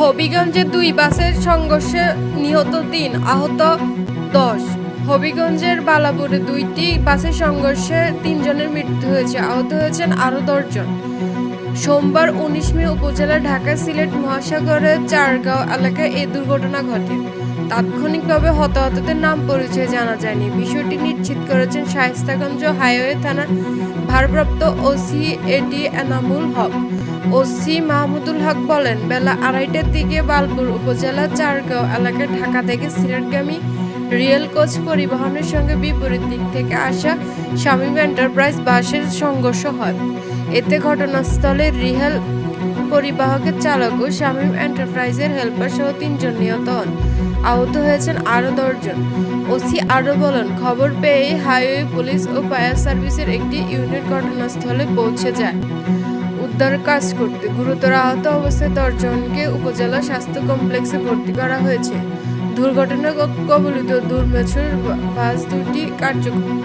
হবিগঞ্জে দুই বাসের সংঘর্ষে নিহত তিন, আহত দশ। হবিগঞ্জের বালাপুরে দুইটি বাসের সংঘর্ষে তিনজনের মৃত্যু হয়েছে, আহত হয়েছেন আরও দশজন। সোমবার উনিশ মে উপজেলা ঢাকা সিলেট মহাসাগরের চারগাঁও এলাকায় এই দুর্ঘটনা ঘটে। তাৎক্ষণিকভাবে হতাহতদের নাম পরিচয় জানা যায়নি। বিষয়টি নিশ্চিত করেছেন শায়েস্তাগঞ্জ হাইওয়ে থানার ভারপ্রাপ্ত ওসি এডি এনামুল হক। ওসি মাহমুদুল হক বলেন, বেলা আড়াইটার দিকে বালপুর উপজেলার চারগাঁও এলাকায় ঢাকা থেকে সিলেটগামী রিয়েল কোচ পরিবহনের সঙ্গে বিপরীত দিক থেকে আসা শামীম এন্টারপ্রাইজ বাসের সংঘর্ষ হয়। এতে ঘটনাস্থলে রিহেল পরিবাহকের চালক ও শামীম এন্টারপ্রাইজের হেল্পার সহ তিনজন নিহত হন। আহত হয়েছেন আরও দশজন। ওসি আরও বলেন, খবর পেয়ে হাইওয়ে পুলিশ ও ফায়ার সার্ভিসের একটি ইউনিট ঘটনাস্থলে পৌঁছে যায়। উদ্ধার কাজ করতে গুরুতর আহত অবস্থায় দশজনকে উপজেলা স্বাস্থ্য কমপ্লেক্সে ভর্তি করা হয়েছে। দুর্ঘটনা কবলিত দুর্মেছুর বাস দুটি কার্যক্রম